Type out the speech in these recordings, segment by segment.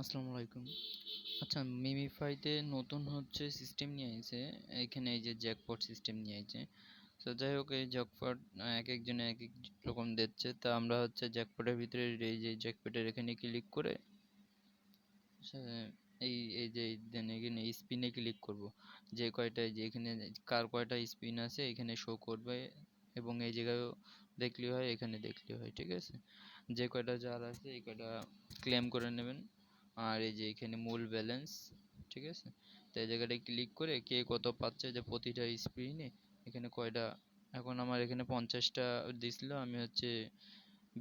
আসসালামু আলাইকুম। আচ্ছা মিমিফাইতে নতুন হচ্ছে সিস্টেম নিয়ে আইছে। এখানে এই যে জ্যাকপট সিস্টেম নিয়ে আইছে। তো যাই হোক, এই জ্যাকপট এক একজনে এক এক রকম দিচ্ছে। তা আমরা হচ্ছে জ্যাকপটের ভিতরে এই যে জ্যাকপটের এখানে ক্লিক করে এই এই যে দেন এখানে স্পিনে ক্লিক করব। যে কয়টা যে এখানে কার কয়টা স্পিন আছে এখানে শো করবে এবং এই জায়গায়ও দেখলে হয়, এখানে দেখলে হয়, ঠিক আছে? যে কয়টা যার আছে, এই কয়টা ক্লেম করে নেবেন। আর এই যে এখানে মূল ব্যালেন্স ঠিক আছে? তো এই জায়গাটায় ক্লিক করে কে কত পাচ্ছে, যে প্রতিটা স্পিনে এখানে কয়টা? এখন আমার এখানে পঞ্চাশটা দিছিল, আমি হচ্ছে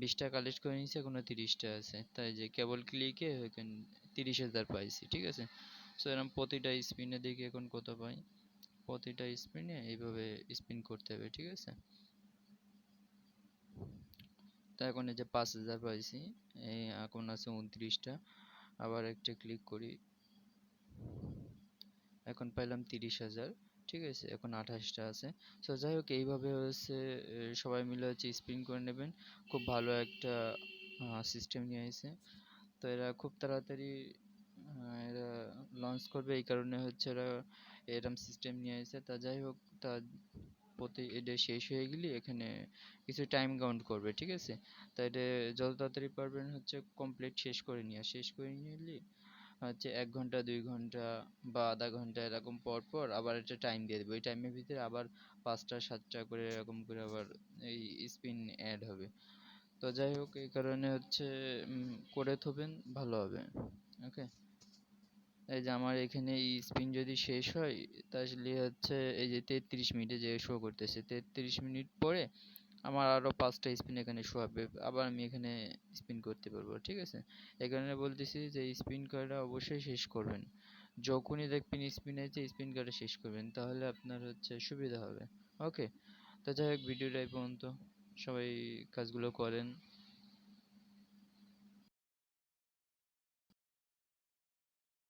বিশটা কালেক্ট করে নিয়েছি, এখনও তিরিশটা আছে। তাই যে কেবল ক্লিকে এখানে তিরিশ হাজার পাইছি, ঠিক আছে? সো এরকম প্রতিটা স্পিনে দেখি এখন কত পাই? প্রতিটা স্পিনে এইভাবে স্পিন করতে হবে, ঠিক আছে? এখন এই যে পাঁচ হাজার পাইছি, এই এখন আছে উনত্রিশটা, আবার একটা ক্লিক করি। এখন পাইলাম তিরিশ হাজার, ঠিক আছে, এখন আঠাশটা আছে। তো যাই হোক, এইভাবে হচ্ছে সবাই মিলে হচ্ছে স্পিন করে নেবেন। খুব ভালো একটা সিস্টেম নিয়ে এসে তো এরা খুব তাড়াতাড়ি এরা লঞ্চ করবে। এই কারণে হচ্ছে এরা এরম সিস্টেম নিয়ে এসে তা যাই হোক, তা প্রতি এটা শেষ হয়ে গেলে এখানে কিছু টাইম কাউন্ট করবে, ঠিক আছে? তা এটা যত তাড়াতাড়ি পারবেন হচ্ছে কমপ্লিট শেষ করে নিয়ে শেষ করে নিলে হচ্ছে এক ঘণ্টা, দুই ঘণ্টা বা আধা ঘণ্টা এরকম পর পর আবার একটা টাইম দিয়ে দেবে। ওই টাইমের ভিতরে আবার পাঁচটা, সাতটা করে এরকম করে আবার এই স্পিন অ্যাড হবে। তো যাই হোক, এই কারণে হচ্ছে করে থবেন, ভালো হবে। ওকে এই যে আমার এখানে স্পিন যদি শেষ হয়, তাহলে হচ্ছে এই যে তেত্রিশ মিনিটে যে শো করতেছে, তেত্রিশ মিনিট পরে আমার আরও পাঁচটা স্পিন এখানে শো হবে, আবার আমি এখানে স্পিন করতে পারব, ঠিক আছে? এই কারণে বলতেছি যে স্পিন করাটা অবশ্যই শেষ করবেন। যখনই দেখবেন স্পিন আছে স্পিন করা শেষ করবেন, তাহলে আপনার হচ্ছে সুবিধা হবে। ওকে তো যাই হোক, ভিডিওটা এই পর্যন্ত। সবাই কাজগুলো করেন।